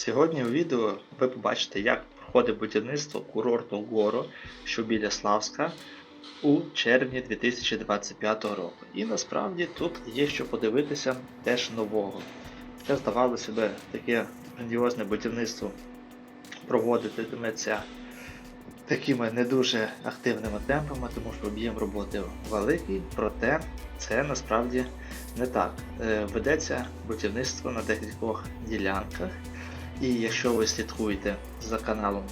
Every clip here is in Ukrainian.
Сьогодні у відео ви побачите, як проходить будівництво курорту Горо, що біля Славська, у червні 2025 року. І насправді тут є що подивитися теж нового. Це здавалося би таке грандіозне будівництво проводитиметься такими не дуже активними темпами, тому що об'єм роботи великий, проте це насправді не так. Е, Ведеться будівництво на декількох ділянках. І якщо ви слідкуєте за каналом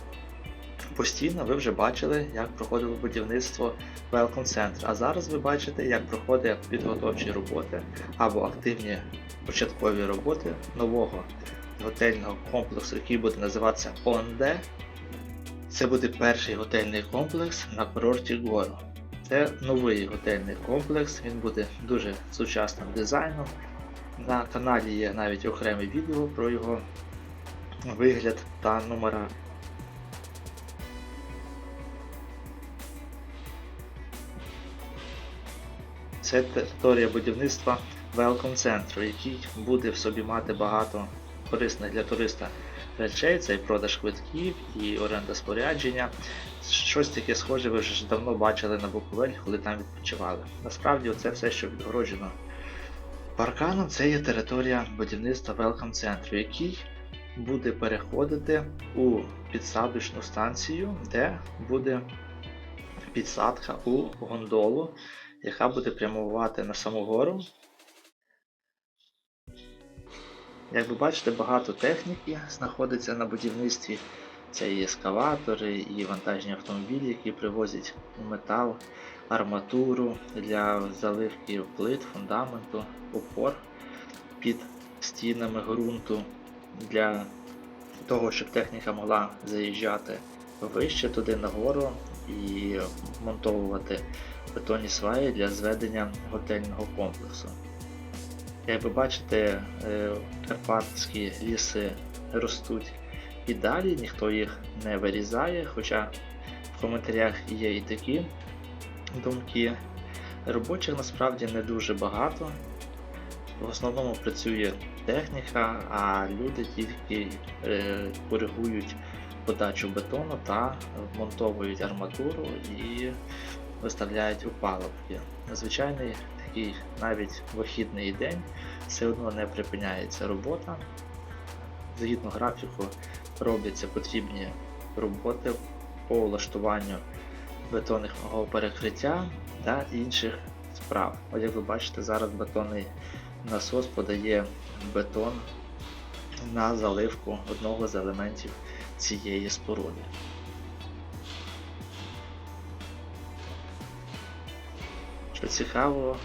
постійно, ви вже бачили, як проходило будівництво Welcome Center. А зараз ви бачите, як проходять підготовчі роботи або активні початкові роботи нового готельного комплексу, який буде називатися Онде. Це буде перший готельний комплекс на курорті Горо. Це новий готельний комплекс, він буде дуже сучасним дизайном. На каналі є навіть окреме відео про його вигляд та номера. Це територія будівництва Welcome Center, який буде в собі мати багато корисних для туриста речей, це і продаж квитків, і оренда спорядження. Щось таке схоже ви вже давно бачили на Буковель, коли там відпочивали. Насправді це все, що відгороджено парканом, це є територія будівництва Welcome Center, який буде переходити у підсадочну станцію, де буде підсадка у гондолу, яка буде прямувати на саму гору. Як ви бачите, багато техніки знаходиться на будівництві. Це і ескаватори, і вантажні автомобілі, які привозять метал, арматуру для заливки плит, фундаменту, опор під стінами ґрунту для того, щоб техніка могла заїжджати вище туди нагору і монтовувати бетонні сваї для зведення готельного комплексу. Як ви бачите, е, карпатські ліси ростуть і далі, ніхто їх не вирізає, хоча в коментарях є і такі думки. Робочих насправді не дуже багато. В основному працює техніка, а люди тільки е, коригують подачу бетону та вмонтовують арматуру і виставляють опалубки. Звичайний такий навіть вихідний день все одно не припиняється робота. Згідно графіку робляться потрібні роботи по влаштуванню бетонного перекриття та інших справ. От як ви бачите, зараз бетонний насос подає бетон на заливку одного з елементів цієї споруди. Що цікаво,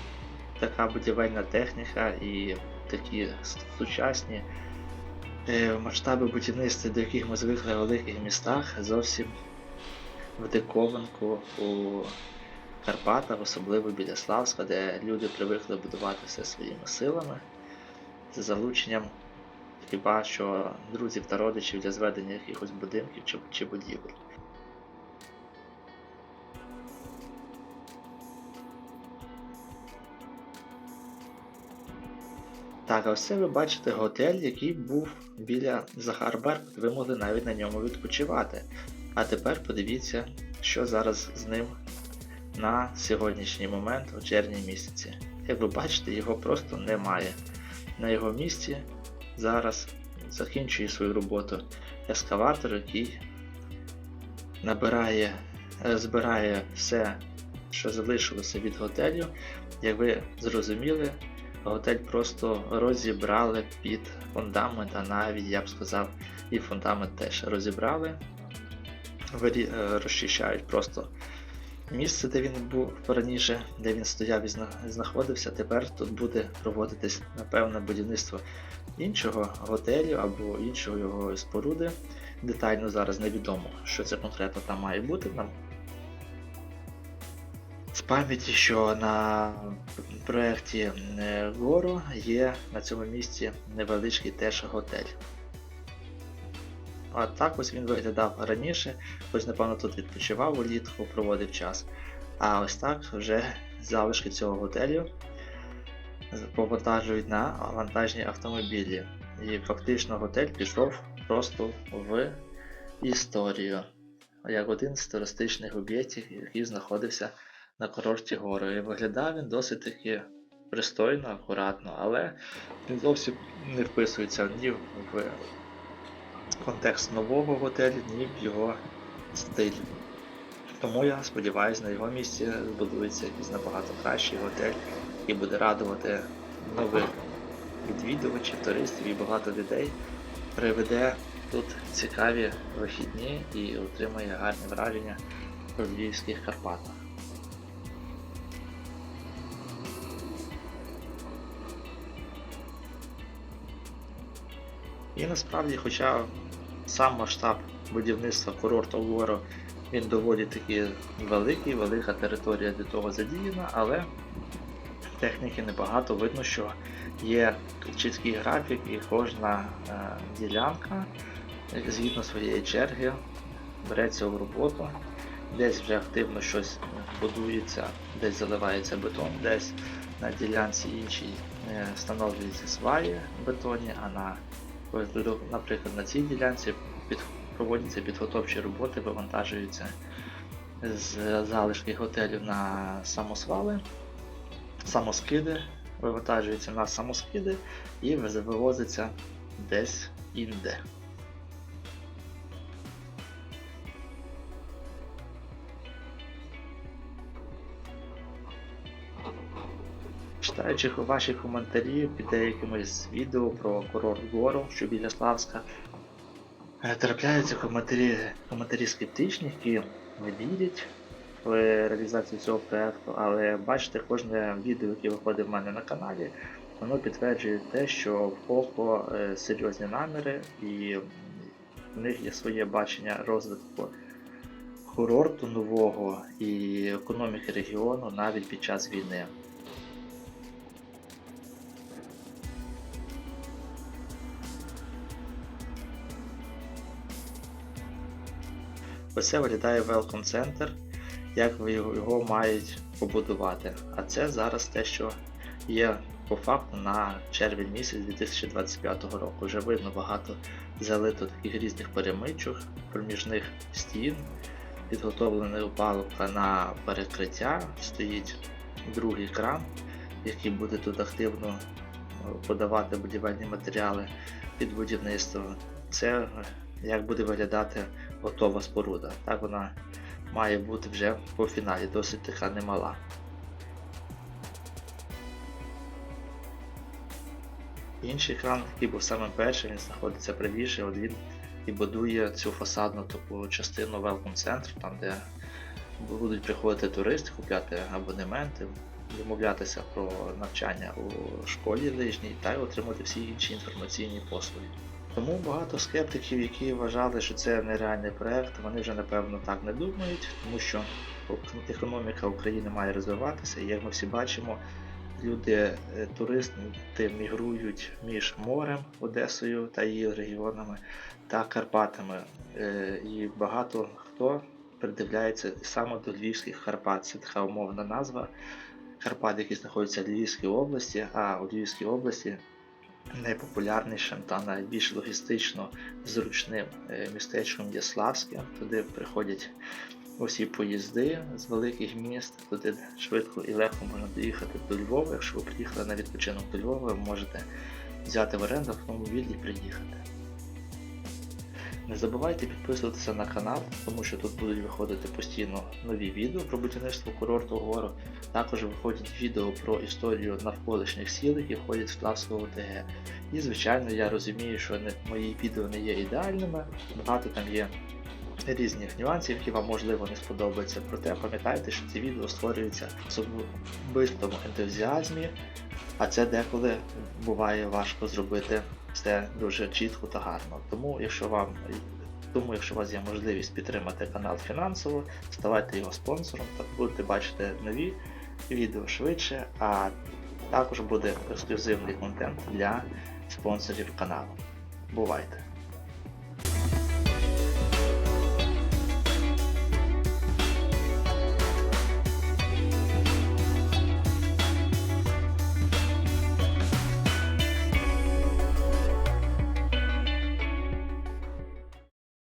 така будівельна техніка і такі сучасні е, масштаби будівництва, до яких ми звикли в великих містах, зовсім в диковинку у Карпатах, особливо біля Славська, де люди привикли будувати все своїми силами з залученням хіба що друзів та родичів для зведення якихось будинків чи, чи будівель. Так, а ось це ви бачите готель, який був біля Захарберг, ви могли навіть на ньому відпочивати. А тепер подивіться, що зараз з ним на сьогоднішній момент у червні місяці. Як ви бачите, його просто немає. На його місці зараз закінчує свою роботу ескаватор, який набирає, збирає все, що залишилося від готелю. Як ви зрозуміли, готель просто розібрали під фундамент, а навіть, я б сказав, і фундамент теж розібрали, е, розчищають просто місце, де він був раніше, де він стояв і знаходився. Тепер тут буде проводитись напевне будівництво іншого готелю або іншої його споруди. Детально зараз невідомо, що це конкретно там має бути. Нам з пам'яті, що на проєкті е, Горо є на цьому місці невеличкий теж готель. А так ось він виглядав раніше, хтось, напевно, тут відпочивав улітку, проводив час. А ось так вже залишки цього готелю повантажують на вантажні автомобілі. І фактично готель пішов просто в історію, як один з туристичних об'єктів, який знаходився на курорті гори. І виглядав він досить таки пристойно, акуратно, але він зовсім не вписується ні в контекст нового готелю, ні в його стиль. Тому я сподіваюся, на його місці збудується якийсь набагато кращий готель, який буде радувати нових відвідувачів, туристів і багато людей. Приведе тут цікаві вихідні і отримає гарні враження про Львівських Карпатах. І насправді, хоча сам масштаб будівництва курорту Луаро він доволі таки великий, велика територія для того задіяна, але техніки небагато. Видно, що є чіткий графік і кожна е, ділянка згідно своєї черги береться в роботу. Десь вже активно щось будується, десь заливається бетон, десь на ділянці іншій е, встановлюються сваї бетонні, а на Ось, наприклад, на цій ділянці під, проводяться підготовчі роботи, вивантажуються з залишки готелів на самосвали, самоскиди, вивантажуються на самоскиди і вивозиться десь інде. Читаючи ваші коментарі під деякими з відео про курорт гору, що біля Славська, е, трапляються коментарі коментарі скептичні, які не вірять в реалізацію цього проєкту, але бачите, кожне відео, яке виходить в мене на каналі, воно підтверджує те, що в Поко е, серйозні наміри і в них є своє бачення розвитку курорту нового і економіки регіону навіть під час війни. Ось це виглядає Welcome Center, як його мають побудувати. А це зараз те, що є по факту на червень місяць 2025 року. Вже видно багато залито таких різних перемичок, проміжних стін, підготовлена опалубка на перекриття, стоїть другий кран, який буде тут активно подавати будівельні матеріали під будівництво. Це як буде виглядати готова споруда. Так вона має бути вже по фіналі, досить така немала. Інший кран, який був самим першим, він знаходиться правіше, от він і будує цю фасадну таку частину Welcome Center, там де будуть приходити туристи, купляти абонементи, домовлятися про навчання у школі лижній та й отримати всі інші інформаційні послуги. Тому багато скептиків, які вважали, що це нереальний проект, вони вже напевно так не думають, тому що економіка України має розвиватися, і як ми всі бачимо, люди, е, туристи мігрують між морем, Одесою та її регіонами та Карпатами. Е, і багато хто придивляється саме до Львівських Карпат. Це така умовна назва Карпат, які знаходяться в Львівській області, а у Львівській області найпопулярнішим та найбільш логістично зручним е, містечком є Славське. Туди приходять усі поїзди з великих міст, туди швидко і легко можна доїхати до Львова. Якщо ви приїхали на відпочинок до Львова, ви можете взяти в оренду автомобіль і приїхати. Не забувайте підписуватися на канал, тому що тут будуть виходити постійно нові відео про будівництво курорту гору. Також виходять відео про історію навколишніх сіл, які входять в Славського ОТГ. І, звичайно, я розумію, що мої відео не є ідеальними, багато там є різних нюансів, які вам можливо не сподобаються. Проте пам'ятайте, що ці відео створюються в особистому ентузіазмі, а це деколи буває важко зробити все дуже чітко та гарно. Тому, якщо вам тому, якщо у вас є можливість підтримати канал фінансово, ставайте його спонсором, так будете бачити нові відео швидше, а також буде ексклюзивний контент для спонсорів каналу. Бувайте!